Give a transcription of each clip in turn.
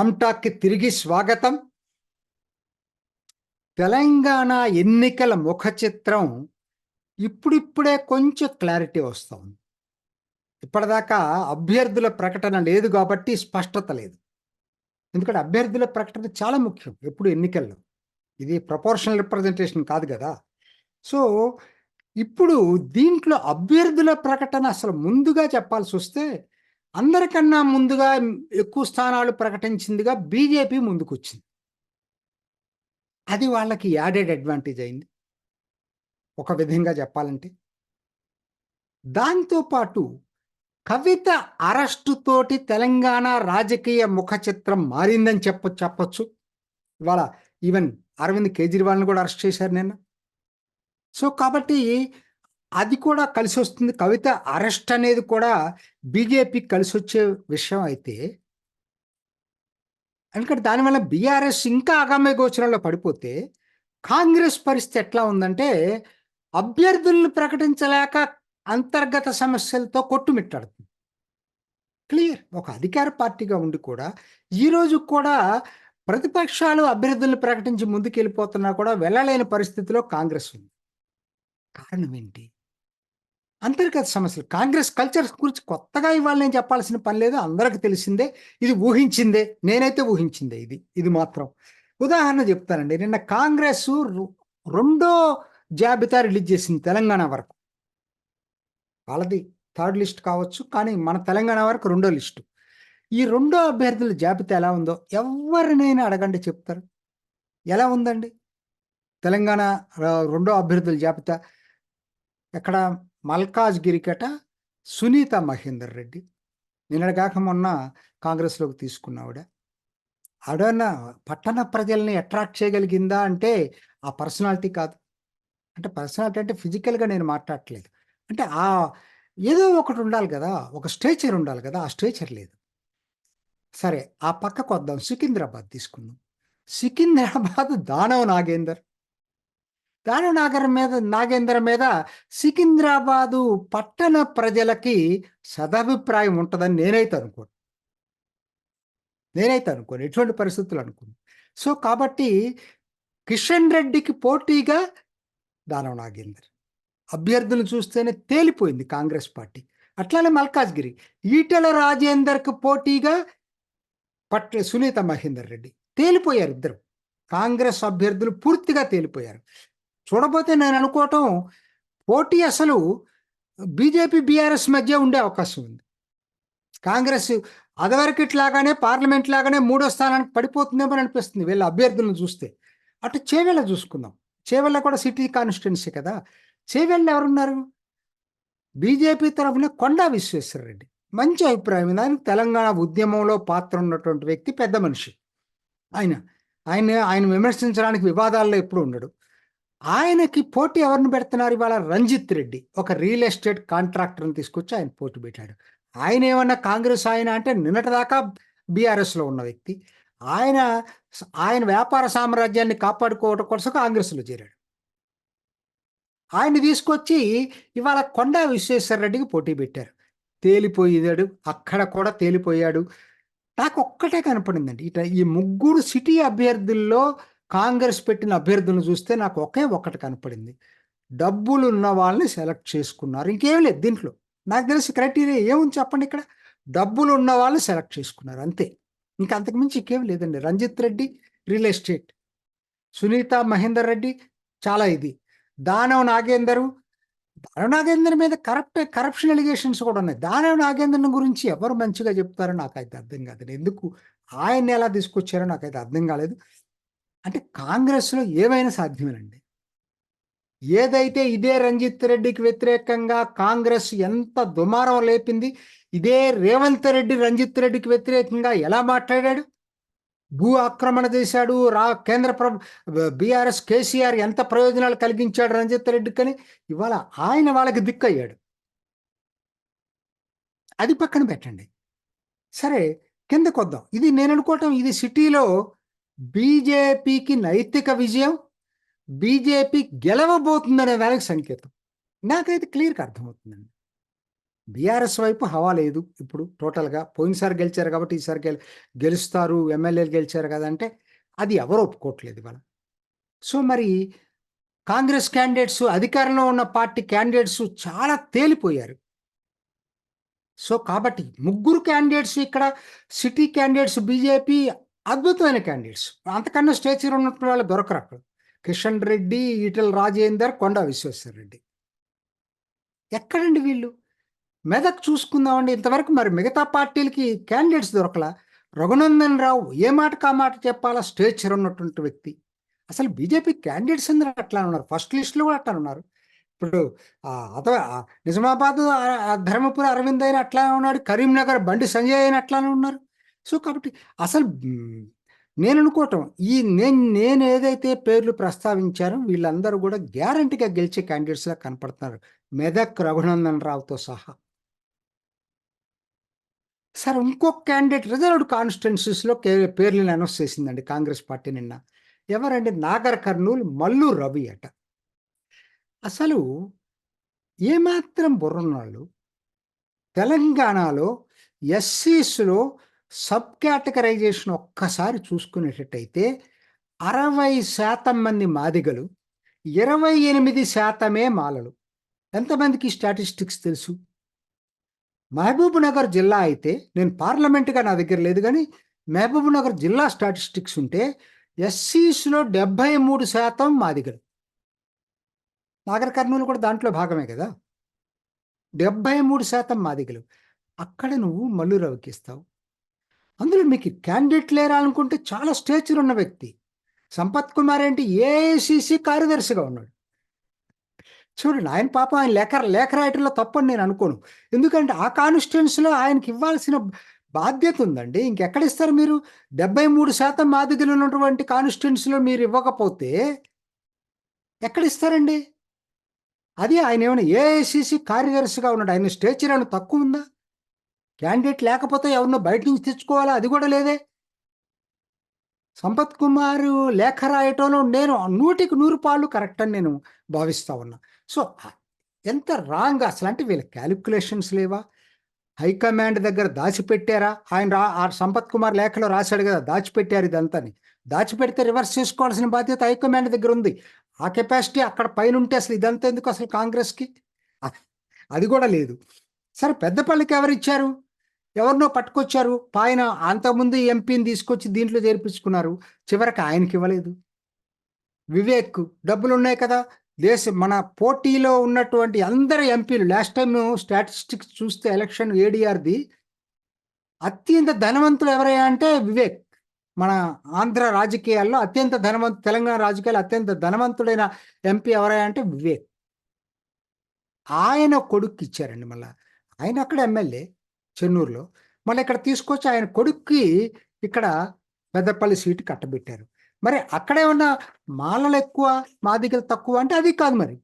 రామ్టాక్కి తిరిగి స్వాగతం. తెలంగాణ ఎన్నికల ముఖ చిత్రం ఇప్పుడిప్పుడే కొంచెం క్లారిటీ వస్తుంది. ఇప్పటిదాకా అభ్యర్థుల ప్రకటన లేదు కాబట్టి స్పష్టత లేదు. ఎందుకంటే అభ్యర్థుల ప్రకటన చాలా ముఖ్యం ఎప్పుడు ఎన్నికల్లో. ఇది ప్రపోర్షనల్ రిప్రజెంటేషన్ కాదు కదా. సో ఇప్పుడు దీంట్లో అభ్యర్థుల ప్రకటన అసలు ముందుగా చెప్పాల్సి వస్తే అందరికన్నా ముందుగా ఎక్కువ స్థానాలు ప్రకటించిందిగా బీజేపీ ముందుకొచ్చింది. అది వాళ్ళకి యాడెడ్ అడ్వాంటేజ్ అయింది. ఒక విధంగా చెప్పాలంటే. దాంతోపాటు కవిత అరెస్టుతోటి తెలంగాణ రాజకీయ ముఖ చిత్రం మారిందని చెప్ప చెప్పచ్చు. ఇవాళ ఈవెన్ అరవింద్ కేజ్రీవాల్ని కూడా అరెస్ట్ చేశారు నిన్న. సో కాబట్టి అది కూడా కలిసి వస్తుంది. కవిత అరెస్ట్ అనేది కూడా బీజేపీకి కలిసి వచ్చే విషయం అయితే ఎందుకంటే దానివల్ల బీఆర్ఎస్ ఇంకా ఆగామే గోచరంలో పడిపోతే కాంగ్రెస్ పరిస్థితి ఎట్లా ఉందంటే అభ్యర్థులను ప్రకటించలేక అంతర్గత సమస్యలతో కొట్టుమిట్టాడుతుంది. క్లియర్. ఒక అధికార పార్టీగా ఉండి కూడా ఈరోజు కూడా ప్రతిపక్షాలు అభ్యర్థులను ప్రకటించి ముందుకెళ్ళిపోతున్నా కూడా వెళ్ళలేని పరిస్థితిలో కాంగ్రెస్ ఉంది. కారణం ఏంటి? అంతర్గత సమస్యలు. కాంగ్రెస్ కల్చర్ గురించి కొత్తగా ఇవాళ నేను చెప్పాల్సిన పని లేదు అందరికి తెలిసిందే. ఇది ఊహించిందే. నేనైతే ఊహించిందే ఇది. ఇది మాత్రం. ఉదాహరణ చెప్తానండి. నిన్న కాంగ్రెస్ రెండో జాబితా రిలీజ్ చేసింది తెలంగాణ వరకు. వాళ్ళది థర్డ్ లిస్ట్ కావచ్చు కానీ మన తెలంగాణ వరకు రెండో లిస్టు. ఈ రెండో అభ్యర్థుల జాబితా ఎలా ఉందో ఎవరినైనా అడగండి చెప్తారు. ఎలా ఉందండి? తెలంగాణ రెండో అభ్యర్థుల జాబితా. ఎక్కడ మల్కాజ్గిరికట సునీత మహేందర్ రెడ్డి. నిన్నగాక మొన్న కాంగ్రెస్లోకి తీసుకున్నావిడ. ఆవిడ పట్టణ ప్రజల్ని అట్రాక్ట్ చేయగలిగిందా అంటే ఆ పర్సనాలిటీ కాదు. అంటే పర్సనాలిటీ అంటే ఫిజికల్గా నేను మాట్లాడట్లేదు. అంటే ఆ ఏదో ఒకటి ఉండాలి కదా ఒక స్ట్రేచర్ ఉండాలి కదా ఆ స్ట్రేచర్ లేదు. సరే ఆ పక్కకు వద్దాం సికింద్రాబాద్ తీసుకుందాం. సికింద్రాబాద్ దానవ్ నాగేందర్. దానవ్ నాగర్ మీద నాగేందర్ మీద సికింద్రాబాదు పట్టణ ప్రజలకి సదాభిప్రాయం ఉంటుందని నేనైతే అనుకోను. నేనైతే అనుకోను. ఎటువంటి పరిస్థితులు అనుకోను. సో కాబట్టి కిషన్ రెడ్డికి పోటీగా దానవ్ నాగేందర్. అభ్యర్థులు చూస్తేనే తేలిపోయింది కాంగ్రెస్ పార్టీ. అట్లానే మల్కాజ్గిరి. ఈటెల రాజేందర్కి పోటీగా పట్ల సునీత మహేందర్ రెడ్డి. తేలిపోయారు ఇద్దరు. కాంగ్రెస్ అభ్యర్థులు పూర్తిగా తేలిపోయారు. చూడబోతే నేను అనుకోవటం పోటీ అసలు బీజేపీ బీఆర్ఎస్ మధ్య ఉండే అవకాశం ఉంది. కాంగ్రెస్ అదవరకు ఇట్లాగానే పార్లమెంట్ లాగానే మూడో స్థానానికి పడిపోతుందేమో అనిపిస్తుంది వీళ్ళ అభ్యర్థులను చూస్తే. అటు చేవెళ్ళ చూసుకుందాం. చేవెళ్ళ కూడా సిటీ కాన్స్టిట్యున్సీ కదా. చేవెళ్ళ ఎవరున్నారు? బీజేపీ తరఫున కొండా విశ్వేశ్వరరెడ్డి. మంచి అభిప్రాయం ఆయన తెలంగాణ ఉద్యమంలో పాత్ర ఉన్నటువంటి వ్యక్తి పెద్ద మనిషి. ఆయన ఆయన ఆయన విమర్శించడానికి వివాదాల్లో ఎప్పుడు ఉండడు. ఆయనకి పోటీ ఎవరిని పెడుతున్నారు? ఇవాళ రంజిత్ రెడ్డి. ఒక రియల్ ఎస్టేట్ కాంట్రాక్టర్ని తీసుకొచ్చి ఆయన పోటీ పెట్టాడు. ఆయన ఏమన్నా కాంగ్రెస్ ఆయన అంటే నిన్నటిదాకా బీఆర్ఎస్లో ఉన్న వ్యక్తి. ఆయన ఆయన వ్యాపార సామ్రాజ్యాన్ని కాపాడుకోవడం కోసం కాంగ్రెస్లో చేరాడు. ఆయన తీసుకొచ్చి ఇవాళ కొండా విశ్వేశ్వరరెడ్డికి పోటీ పెట్టారు. తేలిపోయాడు అక్కడ కూడా తేలిపోయాడు. నాకు ఒక్కటే కనపడిందండి. ఇట ఈ ముగ్గురు సిటీ అభ్యర్థుల్లో కాంగ్రెస్ పెట్టిన అభ్యర్థులను చూస్తే నాకు ఒకే ఒక్కటి కనపడింది. డబ్బులు ఉన్న వాళ్ళని సెలెక్ట్ చేసుకున్నారు. ఇంకేం లేదు దీంట్లో. నాకు తెలిసి క్రైటీరియా ఏముంది చెప్పండి ఇక్కడ? డబ్బులు ఉన్న వాళ్ళని సెలెక్ట్ చేసుకున్నారు. అంతే. ఇంకా అంతకుమించి ఇంకేం లేదండి. Ranjith Reddy real estate. Sunitha Mahender Reddy చాలా ఇది. దానవ్ నాగేందరు. దానవ్ నాగేందర్ మీద కరప్ట్ కరప్షన్ ఎలిగేషన్స్ కూడా ఉన్నాయి. దానవ్ నాగేందర్ గురించి ఎవరు మంచిగా చెప్తారో నాకైతే అర్థం కాదు. ఎందుకు? ఆయన్ని ఎలా తీసుకొచ్చారో నాకైతే అర్థం కాలేదు. అంటే కాంగ్రెస్లో ఏమైనా సాధ్యమేనండి? ఏదైతే ఇదే రంజిత్ రెడ్డికి వ్యతిరేకంగా కాంగ్రెస్ ఎంత దుమారం లేపింది ఇదే రేవంత్ రెడ్డి రంజిత్ రెడ్డికి వ్యతిరేకంగా ఎలా మాట్లాడాడు? భూ ఆక్రమణ చేశాడు రా కేంద్ర ప్రభు బీఆర్ఎస్ కేసీఆర్ ఎంత ప్రయోజనాలు కలిగించాడు రంజిత్ రెడ్డికి అని ఇవాళ ఆయన వాళ్ళకి దిక్కయ్యాడు. అది పక్కన పెట్టండి. సరే కిందకొద్దాం. ఇది నేను అనుకోవటం ఇది సిటీలో బీజేపీకి నైతిక విజయం బీజేపీ గెలవబోతుందనే దానికి సంకేతం. నాకైతే క్లియర్గా అర్థమవుతుందండి. బీఆర్ఎస్ వైపు హవా లేదు ఇప్పుడు టోటల్గా. పోయినసారి గెలిచారు కాబట్టి ఈసారి గెలి గెలుస్తారు ఎమ్మెల్యేలు గెలిచారు కదంటే అది ఎవరు ఒప్పుకోవట్లేదు ఇవాళ. సో మరి కాంగ్రెస్ క్యాండిడేట్స్ అధికారంలో ఉన్న పార్టీ క్యాండిడేట్స్ చాలా తేలిపోయారు. సో కాబట్టి ముగ్గురు క్యాండిడేట్స్ ఇక్కడ సిటీ క్యాండిడేట్స్ బీజేపీ అద్భుతమైన క్యాండిడేట్స్ అంతకన్నా స్టేచర్ ఉన్నటువంటి వాళ్ళు దొరకరు అక్కడ. కిషన్ రెడ్డి ఈటల రాజేందర్ కొండా విశ్వేశ్వర రెడ్డి. ఎక్కడండి వీళ్ళు? మెదక్ చూసుకుందామండి. ఇంతవరకు మరి మిగతా పార్టీలకి క్యాండిడేట్స్ దొరకలా? రఘునందన్ రావు ఏ మాట కా మాట చెప్పాలా? స్టేచర్ ఉన్నటువంటి వ్యక్తి. అసలు బీజేపీ క్యాండిడేట్స్ అందరూ అట్లా ఉన్నారు. ఫస్ట్ లిస్ట్లో కూడా అట్లా ఉన్నారు. ఇప్పుడు అథవా నిజామాబాద్ ధర్మపురి అరవింద్ అయిన అట్లానే ఉన్నాడు. కరీంనగర్ బండి సంజయ్ అయిన అట్లానే ఉన్నారు. సో కాబట్టి అసలు నేను అనుకోవటం ఈ నేను నేను ఏదైతే పేర్లు ప్రస్తావించానో వీళ్ళందరూ కూడా గ్యారంటీగా గెలిచే క్యాండిడేట్స్లా కనపడుతున్నారు. మెదక్ రఘునందన్ రావుతో సహా. సార్ ఇంకొక క్యాండిడేట్ రిజర్వ్డ్ కాన్స్టిట్యున్సీస్లో పేర్లను అనౌన్స్ చేసిందండి కాంగ్రెస్ పార్టీ నిన్న. ఎవరండి? నాగర్ కర్నూలు మల్లు రవి అట. అసలు ఏమాత్రం బుర్రన్నాళ్ళు తెలంగాణలో ఎస్సీస్లో సబ్ కేటగరైజేషన్ ఒక్కసారి చూసుకునేటట్టయితే అరవై శాతం మంది మాదిగలు ఇరవై ఎనిమిది శాతమే మాలలు. ఎంతమందికి స్టాటిస్టిక్స్ తెలుసు? మహబూబ్ నగర్ జిల్లా అయితే నేను పార్లమెంట్గా నా దగ్గర లేదు కానీ మహబూబ్ నగర్ జిల్లా స్టాటిస్టిక్స్ ఉంటే ఎస్సీస్లో డెబ్భై మూడు శాతం మాదిగలు. నాగర్ కర్నూలు కూడా దాంట్లో భాగమే కదా? డెబ్భై మూడు శాతం మాదిగలు. అక్కడ నువ్వు మల్లు రవికిస్తావు. అందులో మీకు క్యాండిడేట్ లేరా అనుకుంటే చాలా స్టేచర్ ఉన్న వ్యక్తి. సంపత్ కుమార్ ఏంటి? ఏఐసిసి కార్యదర్శిగా ఉన్నాడు. చూడండి ఆయన పాపం ఆయన లేఖ లేఖ రాయటంలో తప్పని నేను అనుకోను. ఎందుకంటే ఆ కాన్స్టిట్యున్సీలో ఆయనకి ఇవ్వాల్సిన బాధ్యత ఉందండి. ఇంకెక్కడ ఇస్తారు మీరు? డెబ్బై మూడు శాతం మాదిగలు ఉన్నటువంటి కాన్స్టిట్యున్సీలో మీరు ఇవ్వకపోతే ఎక్కడ ఇస్తారండి? అది ఆయన ఏమైనా ఏఐసిసి కార్యదర్శిగా ఉన్నాడు. ఆయన స్టేచర్ ఏమైనా తక్కువ ఉందా? క్యాండిడేట్ లేకపోతే ఎవరినో బయట నుంచి తెచ్చుకోవాలా? అది కూడా లేదే. సంపత్ కుమార్ లేఖ రాయటంలో నేను నూటికి నూరు పాళ్ళు కరెక్ట్ అని నేను భావిస్తా ఉన్నా. సో ఎంత రాంగ్ అసలు? అంటే వీళ్ళ క్యాలిక్యులేషన్స్ లేవా? హైకమాండ్ దగ్గర దాచిపెట్టారా? ఆయన రా ఆ సంపత్ కుమార్ లేఖలో రాశాడు కదా దాచిపెట్టారు ఇదంతాని దాచిపెడితే రివర్స్ చేసుకోవాల్సిన బాధ్యత హైకమాండ్ దగ్గర ఉంది. ఆ కెపాసిటీ అక్కడ పైన ఉంటే అసలు ఇదంతా ఎందుకు అసలు కాంగ్రెస్కి? అది కూడా లేదు. సరే పెద్దపల్లికి ఎవరు ఇచ్చారు? ఎవరినో పట్టుకొచ్చారు. ఆయన అంతకుముందు ఎంపీని తీసుకొచ్చి దీంట్లో చేర్పించుకున్నారు. చివరికి ఆయనకి ఇవ్వలేదు. వివేక్ డబ్బులు ఉన్నాయి కదా. దేశ మన పోటీలో ఉన్నటువంటి అందరు ఎంపీలు లాస్ట్ టైం స్టాటిస్టిక్స్ చూస్తే ఎలక్షన్ ఏడిఆర్ది అత్యంత ధనవంతులు ఎవరయ్యా అంటే వివేక్. మన ఆంధ్ర రాజకీయాల్లో అత్యంత ధనవంతు తెలంగాణ రాజకీయాల్లో అత్యంత ధనవంతుడైన ఎంపీ ఎవరయ్యా అంటే వివేక్. ఆయన కొడుకు ఇచ్చారండి మళ్ళీ. ఆయన అక్కడ ఎమ్మెల్యే. చెన్నూరులో. మళ్ళీ ఇక్కడ తీసుకొచ్చి ఆయన కొడుక్కి ఇక్కడ పెద్దపల్లి సీటు కట్టబెట్టారు. మరి అక్కడేమన్నా మాలలు ఎక్కువ మాదిగలు తక్కువ అంటే అది కాదు మరి.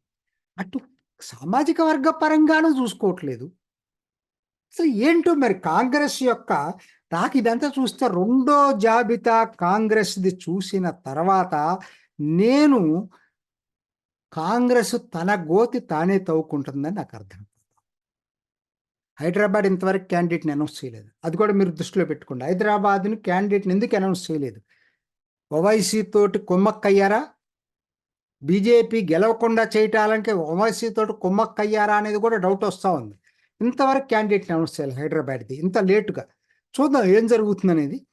అటు సామాజిక వర్గ పరంగానూ చూసుకోవట్లేదు. అసలు ఏంటో మరి కాంగ్రెస్ యొక్క నాకు ఇదంతా చూస్తే రెండో జాబితా కాంగ్రెస్ది చూసిన తర్వాత నేను కాంగ్రెస్ తన గోతి తానే తవ్వుకుంటుందని నాకు అర్థం. హైదరాబాద్ ఇంతవరకు క్యాండిడేట్ని అనౌన్స్ చేయలేదు. అది కూడా మీరు దృష్టిలో పెట్టుకోండి. హైదరాబాద్ని క్యాండిడేట్ని ఎందుకు అనౌన్స్ చేయలేదు? ఓవైసీ తోటి కొమ్మక్కయ్యారా? బీజేపీ గెలవకుండా చేయటాలంటే ఓవైసీ తోటి కొమ్మక్కయ్యారా అనేది కూడా డౌట్ వస్తూ ఉంది. ఇంతవరకు క్యాండిడేట్ని అనౌన్స్ చేయాలి హైదరాబాద్ది. ఇంత లేటుగా. చూద్దాం ఏం జరుగుతుంది అనేది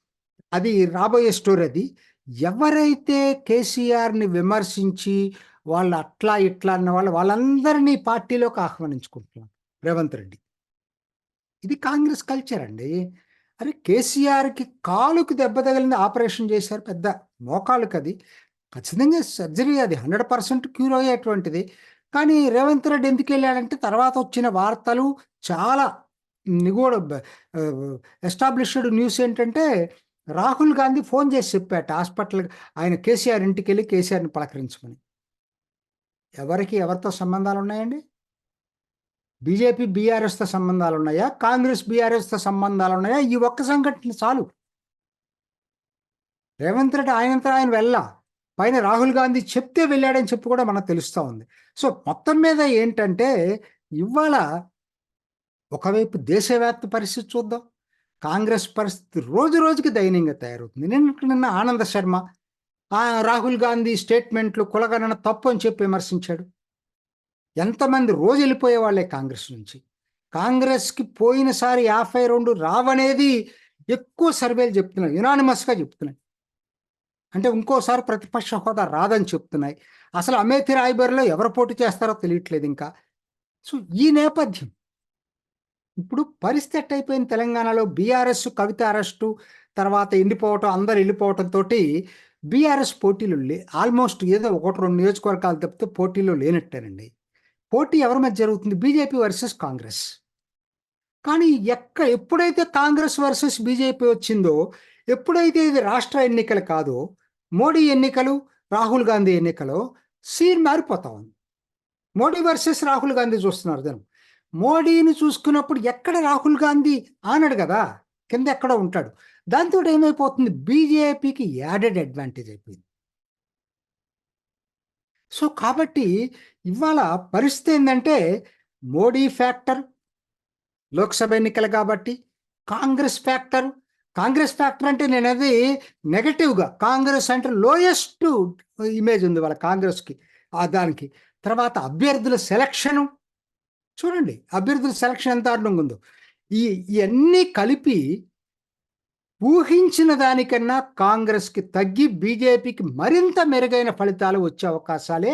అది రాబోయే స్టోరీ అది. ఎవరైతే కేసీఆర్ని విమర్శించి వాళ్ళు అట్లా ఇట్లా అన్న వాళ్ళు వాళ్ళందరినీ పార్టీలోకి ఆహ్వానించుకుంటున్నారు. రేవంత్ రెడ్డి. ఇది కాంగ్రెస్ కల్చర్ అండి. అరే కేసీఆర్కి కాలుకి దెబ్బ తగిలింది ఆపరేషన్ చేశారు పెద్ద మోకాలుకి అది ఖచ్చితంగా సర్జరీ అది హండ్రెడ్ పర్సెంట్ క్యూర్ అయ్యేటువంటిది. కానీ రేవంత్ రెడ్డి ఎందుకు వెళ్ళాడంటే తర్వాత వచ్చిన వార్తలు చాలా నిగూఢ ఎస్టాబ్లిష్డ్ న్యూస్ ఏంటంటే రాహుల్ గాంధీ ఫోన్ చేసి చెప్పాట హాస్పిటల్ ఆయన కేసీఆర్ ఇంటికి వెళ్ళి కేసీఆర్ని పలకరించమని. ఎవరికి ఎవరితో సంబంధాలు ఉన్నాయండి? బీజేపీ బీఆర్ఎస్తో సంబంధాలు ఉన్నాయా కాంగ్రెస్ బీఆర్ఎస్తో సంబంధాలు ఉన్నాయా ఈ ఒక్క సంఘటన చాలు. రేవంత్ రెడ్డి ఆయనంతా ఆయన వెళ్ళా. పైన రాహుల్ గాంధీ చెప్తే వెళ్ళాడని చెప్పి కూడా మనకు తెలుస్తూ ఉంది. సో మొత్తం మీద ఏంటంటే ఇవాళ ఒకవైపు దేశవ్యాప్త పరిస్థితి చూద్దాం. కాంగ్రెస్ పరిస్థితి రోజు రోజుకి దయనీయంగా తయారవుతుంది. నిన్న నిన్న ఆనంద శర్మ రాహుల్ గాంధీ స్టేట్మెంట్లు కులగణన తప్పు అని చెప్పి విమర్శించాడు. ఎంతమంది రోజు వెళ్ళిపోయే వాళ్ళే కాంగ్రెస్ నుంచి. కాంగ్రెస్కి పోయినసారి యాభై రెండు రావనేది ఎక్కువ సర్వేలు చెప్తున్నాయి. యునానిమస్గా చెప్తున్నాయి. అంటే ఇంకోసారి ప్రతిపక్ష హోదా రాదని చెప్తున్నాయి. అసలు అమేథి రాయ్బర్లో ఎవరు పోటీ చేస్తారో తెలియట్లేదు ఇంకా. సో ఈ నేపథ్యం. ఇప్పుడు పరిస్థితి ఎట్టయిపోయింది తెలంగాణలో. బీఆర్ఎస్ కవిత అరెస్టు తర్వాత ఎండిపోవటం అందరు వెళ్ళిపోవటంతో బీఆర్ఎస్ పోటీలు లే ఆల్మోస్ట్ ఏదో ఒకటి రెండు నియోజకవర్గాలు తప్పితే పోటీలో లేనట్టేనండి. పోటీ ఎవరి మధ్య జరుగుతుంది? BJP versus Congress. కానీ ఎక్క ఎప్పుడైతే కాంగ్రెస్ వర్సెస్ బీజేపీ వచ్చిందో ఎప్పుడైతే ఇది రాష్ట్ర ఎన్నికలు కాదో మోడీ ఎన్నికలు రాహుల్ గాంధీ ఎన్నికలు సీన్ మారిపోతా ఉంది. మోడీ వర్సెస్ రాహుల్ గాంధీ చూస్తున్నారు జనం. మోడీని చూసుకున్నప్పుడు ఎక్కడ రాహుల్ గాంధీ ఆనడు కదా? కింద ఎక్కడో ఉంటాడు? దాంతో ఏమైపోతుంది? బీజేపీకి యాడెడ్ అడ్వాంటేజ్ అయిపోయింది. సో కాబట్టి ఇవాళ పరిస్థితి ఏంటంటే మోడీ ఫ్యాక్టర్ లోక్సభ ఎన్నికలు కాబట్టి కాంగ్రెస్ ఫ్యాక్టర్. కాంగ్రెస్ ఫ్యాక్టర్ అంటే నేను అది నెగటివ్గా కాంగ్రెస్ అంటే లోయెస్ట్ ఇమేజ్ ఉంది వాళ్ళ కాంగ్రెస్కి ఆ దానికి. తర్వాత అభ్యర్థుల సెలక్షను చూడండి అభ్యర్థుల సెలక్షన్ ఎంత దారుణంగా ఉందో. ఈ ఇవన్నీ కలిపి ఊహించిన దానికన్నా కాంగ్రెస్కి తగ్గి బీజేపీకి మరింత మెరుగైన ఫలితాలు వచ్చే అవకాశాలే